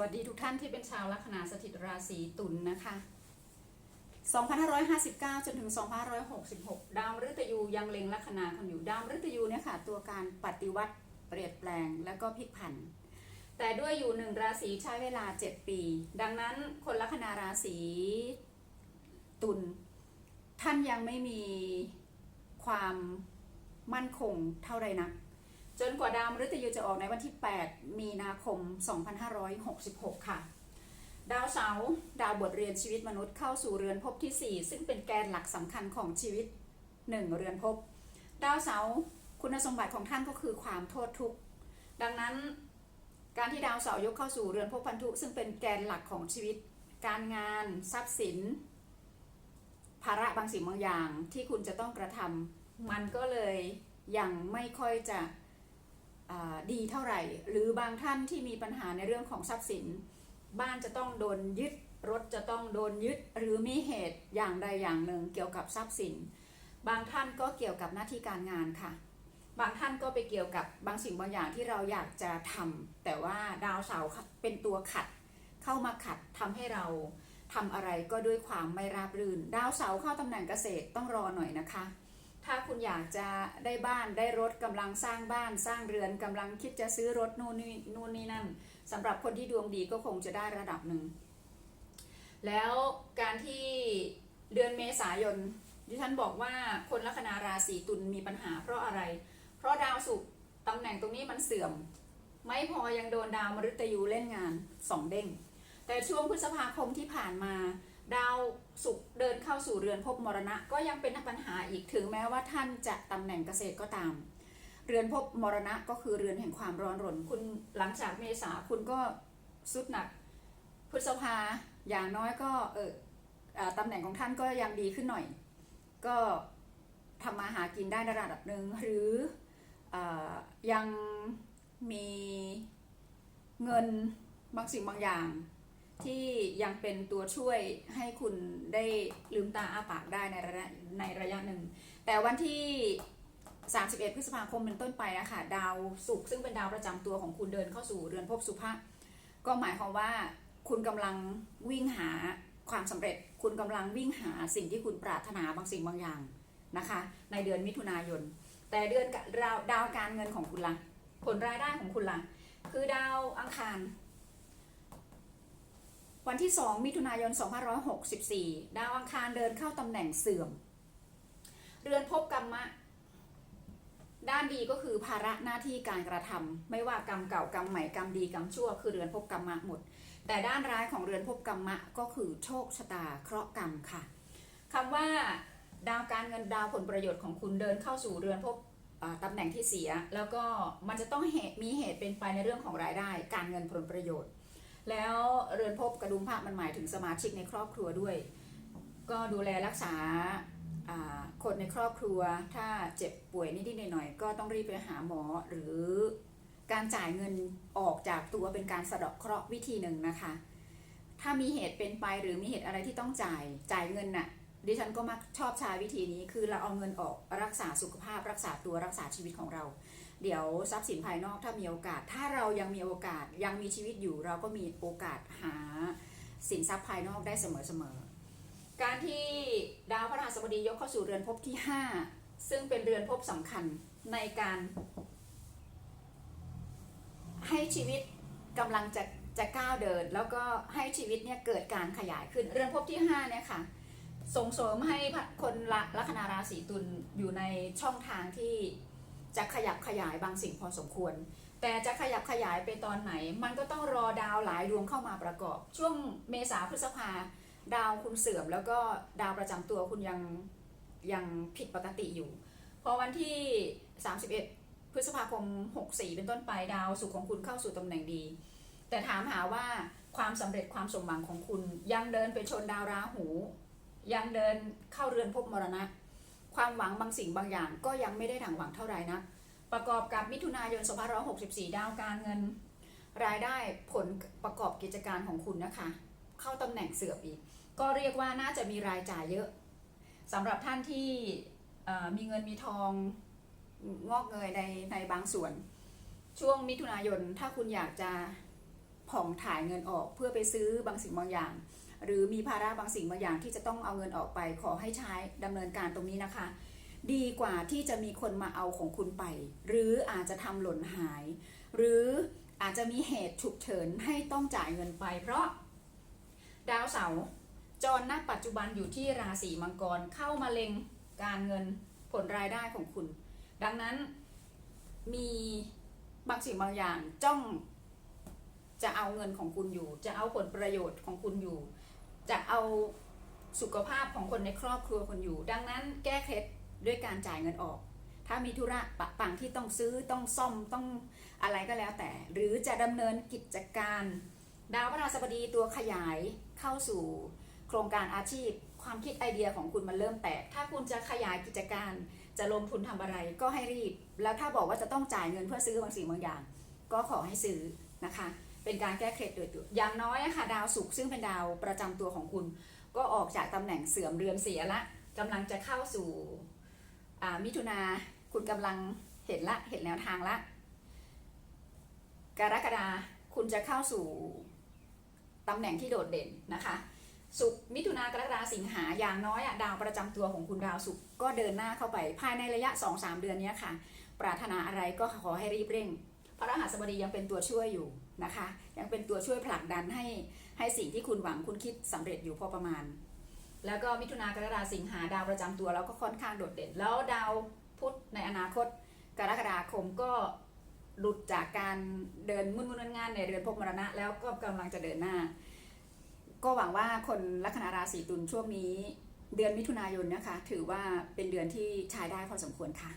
วัสดีทุกท่านที่เป็นชาวลัคนาสถิตราศีตุลนนะคะ 2559 จนถึง 2566 ดาวฤตยูยังเล็งลัคนาคนอยู่ ดาวฤตยูเนี่ยค่ะ ตัวการปฏิวัติเปลี่ยนแปลงแล้วก็พลิกผัน แต่ด้วยอยู่หนึ่งราศีใช้เวลา 7 ปี ดังนั้นคนลัคนาราศีตุลท่านยังไม่มีความมั่นคงเท่าไรนัก จนกว่าดาวมฤตยูจะออกในวันที่ 8 มีนาคม 2566 ค่ะ ดาวเสาร์ดาวบทเรียนชีวิตมนุษย์เข้าสู่เรือนภพที่ 4 ซึ่งเป็นแกนหลักสำคัญของชีวิต 1 เรือนภพดาวเสาร์คุณสมบัติของท่านก็คือความโทษทุกข์ ดังนั้นการที่ดาวเสาร์ยกเข้าสู่เรือนภพพันธุ ซึ่งเป็นแกนหลักของชีวิต การงาน ทรัพย์สิน ภาระบางสิ่งบางอย่างที่คุณจะต้องกระทำมันก็เลยยังไม่ค่อยจะ ดีเท่าไหร่ หรือบางท่านที่มีปัญหาในเรื่องของทรัพย์สิน บ้านจะต้องโดนยึดรถจะต้องโดนยึดหรือมีเหตุอย่างใดอย่างหนึ่งเกี่ยวกับทรัพย์สิน บางท่านก็เกี่ยวกับหน้าที่การงานค่ะ บางท่านก็ไปเกี่ยวกับบางสิ่งบางอย่างที่เราอยากจะทำแต่ว่าดาวเสาร์เป็นตัวขัด เข้ามาขัดทำให้เราทำอะไรก็ด้วยความไม่ราบรื่น ดาวเสาร์เข้าตำแหน่งเกษตรต้องรอหน่อยนะคะ ถ้าคุณอยากจะได้บ้านได้รถกำลังสร้างบ้านสร้างเรือนกำลังคิดจะซื้อรถนู่นนี่นู่นนี่นั่นสำหรับคนที่ดวงดีก็คงจะได้ระดับหนึ่ง แล้วการที่เดือนเมษายนดิฉันบอกว่าคนลัคนาราศีตุลมีปัญหาเพราะอะไร เพราะดาวศุกร์ตำแหน่งตรงนี้มันเสื่อม ไม่พอยังโดนดาวมฤตยูเล่นงานสองเด้งแต่ช่วงพฤษภาคมที่ผ่านมา ดาว ศุกร์เดินเข้าสู่เรือนภพมรณะ ก็ยังเป็นปัญหาอีกถึงแม้ว่าท่านจะตำแหน่งเกษตรก็ตาม เรือนภพมรณะก็คือเรือนแห่งความร้อนรนคุณหลังจากเมษาคุณก็สุดหนักพฤษภาอย่างน้อยก็เออตำแหน่งของท่านก็ยังดีขึ้นหน่อย ก็ทำมาหากินได้ในระดับหนึ่งหรืออยังมีเงินบางสิ่งบางอย่าง ที่ยังเป็นตัวช่วยให้คุณได้ลืมตาอ้าปากได้ในระยะในระยะหนึ่ง แต่วันที่ 31 พฤษภาคมเป็นต้นไปนะคะดาวศุกร์ซึ่งเป็นดาวประจำตัวของคุณเดินเข้าสู่เรือนภพสุภะก็หมายความว่าคุณกำลังวิ่งหาความสำเร็จ คุณกำลังวิ่งหาสิ่งที่คุณปรารถนาบางสิ่งบางอย่างนะคะ ในเดือนมิถุนายน แต่เดือนดาวดาวการเงินของคุณละ่ะผลรายได้ของคุณละ่ะคือดาวอังคาร วันที่ 2 มิถุนายน 2564 ดาวอังคารเดินเข้าตำแหน่งเสื่อม เรือนภพกรรมะ ด้านดีก็คือภาระหน้าที่การกระทำไม่ว่ากรรมเก่ากรรมใหม่กรรมดีกรรมชั่วคือเรือนภพกรรมะหมด แต่ด้านร้ายของเรือนภพกรรมะก็คือโชคชะตาเคราะห์กรรมค่ะคำว่าดาวการเงินดาวผลประโยชน์ของคุณเดินเข้าสู่เรือนภพอ่าตำแหน่งที่เสีย แล้วก็มันจะต้องมีเหตุเป็นไปในเรื่องของรายได้ การเงินผลประโยชน์ แล้วเรือนภพกระดุมพระมันหมายถึงสมาชิกในครอบครัวด้วย ก็ดูแลรักษาคนในครอบครัว ถ้าเจ็บป่วยนิดๆหน่อยๆก็ต้องรีบไปหาหมอหรือการจ่ายเงินออกจากตัวเป็นการสะเดาะเคราะห์วิธีหนึ่งนะคะ ถ้ามีเหตุเป็นไปหรือมีเหตุอะไรที่ต้องจ่ายจ่ายเงินน่ะดิฉันก็มักชอบใช้วิธีนี้คือเราเอาเงินออกรักษาสุขภาพรักษาตัวรักษาชีวิตของเรา เดี๋ยวทรัพย์สินภายนอกถ้ามีโอกาส ถ้าเรายังมีโอกาสยังมีชีวิตอยู่ เราก็มีโอกาสหาสินทรัพย์ภายนอกได้เสมอๆการที่ดาวพระราชบดียกเข้าสู่เรือนภพที่ 5 ซึ่งเป็นเรือนภพสำคัญในการ ให้ชีวิตกำลังจะจะก้าวเดิน แล้วก็ให้ชีวิตเนี่ยเกิดการขยายขึ้นเรือนภพที่5เนี่ยค่ะส่งเสริมให้คนละลัคนาราศีตุลอยู่ในช่องทางที่ จะขยับขยายบางสิ่งพอสมควร แต่จะขยับขยายไปตอนไหน มันก็ต้องรอดาวหลายดวงเข้ามาประกอบ ช่วงเมษาพฤษภาดาวคุณเสื่อม แล้วก็ดาวประจำตัวคุณยังยังผิดปกติอยู่ พอวันที่ 31 พฤษภาคม 64 เป็นต้นไปดาวสุขของคุณเข้าสู่ตำแหน่งดี แต่ถามหาว่าความสำเร็จความสมหวังของคุณยังเดินไปชนดาวราหู ยังเดินเข้าเรือนภพมรณะ ความหวังบางสิ่งบางอย่างก็ยังไม่ได้ดังหวังเท่าไหร่นะ ประกอบกับมิถุนายน 2564 ดาวการเงิน รายได้ผลประกอบกิจการของคุณนะคะ เข้าตำแหน่งเสื่อมอีก ก็เรียกว่าน่าจะมีรายจ่ายเยอะสำหรับท่านที่มีเงินมีทองงอกเงยในในบางส่วน ช่วงมิถุนายนถ้าคุณอยากจะผ่องถ่ายเงินออกเพื่อไปซื้อบางสิ่งบางอย่าง หรือมีภาระบางสิ่งบางอย่างที่จะต้องเอาเงินออกไปขอให้ใช้ดำเนินการตรงนี้นะคะ ดีกว่าที่จะมีคนมาเอาของคุณไป หรืออาจจะทำหล่นหาย หรืออาจจะมีเหตุฉุกเฉินให้ต้องจ่ายเงินไป เพราะ ดาวเสาร์จรณปัจจุบันอยู่ที่ราศีมังกรเข้ามาเล็งการเงินผลรายได้ของคุณ ดังนั้นมีบางสิ่งบางอย่างจ้องจะเอาเงินของคุณอยู่ จะเอาผลประโยชน์ของคุณอยู่ จะเอาสุขภาพของคนในครอบครัวคุณอยู่ ดังนั้นแก้เคล็ด ด้วยการจ่ายเงินออก ถ้ามีธุระปะปังที่ต้องซื้อต้องซ่อมต้องอะไรก็แล้วแต่ หรือจะดำเนินกิจการ ดาวพฤหัสบดีตัวขยายเข้าสู่โครงการอาชีพ ความคิดไอเดียของคุณมันเริ่มแตก ถ้าคุณจะขยายกิจการจะลงทุนทำอะไรก็ให้รีบ แล้วถ้าบอกว่าจะต้องจ่ายเงินเพื่อซื้อบางสิ่งบางอย่าง ก็ขอให้ซื้อนะคะ เป็นการแก้เคล็ดโดยตัว อย่างน้อยอะค่ะดาวศุกร์ซึ่งเป็นดาวประจำตัวของคุณ ก็ออกจากตำแหน่งเสื่อมเรือนเสียละกำลังจะเข้าสู่ มิถุนาคุณกำลังเห็นละเห็นแนวทางละ กรกฎาคุณจะเข้าสู่ตำแหน่งที่โดดเด่นนะคะสุกมิถุนากรกฎาสิงหาอย่างน้อยอะดาวประจำตัวของคุณดาวสุกก็เดินหน้าเข้าไปภายในระยะ 2-3 เดือนนี้ค่ะ ปรารถนาอะไรก็ขอให้รีบเร่ง พระรหัสบดียังเป็นตัวช่วยอยู่นะคะ ยังเป็นตัวช่วยผลักดันให้ให้สิ่งที่คุณหวังคุณคิดสำเร็จอยู่พอประมาณ แล้วก็มิถุนากรกฎาสิงหาดาวประจำตัวเราก็ค่อนข้างโดดเด่น แล้วดาวพุธในอนาคตกรกฎาคมก็หลุดจากการเดินมุ่นมุ่นงานในเดือนภพมรณะ แล้วก็กำลังจะเดินหน้า ก็หวังว่าคนลัคนาราศีตุลช่วงนี้ เดือนมิถุนายนนะคะ ถือว่าเป็นเดือนที่ใช้ได้พอสมควรค่ะ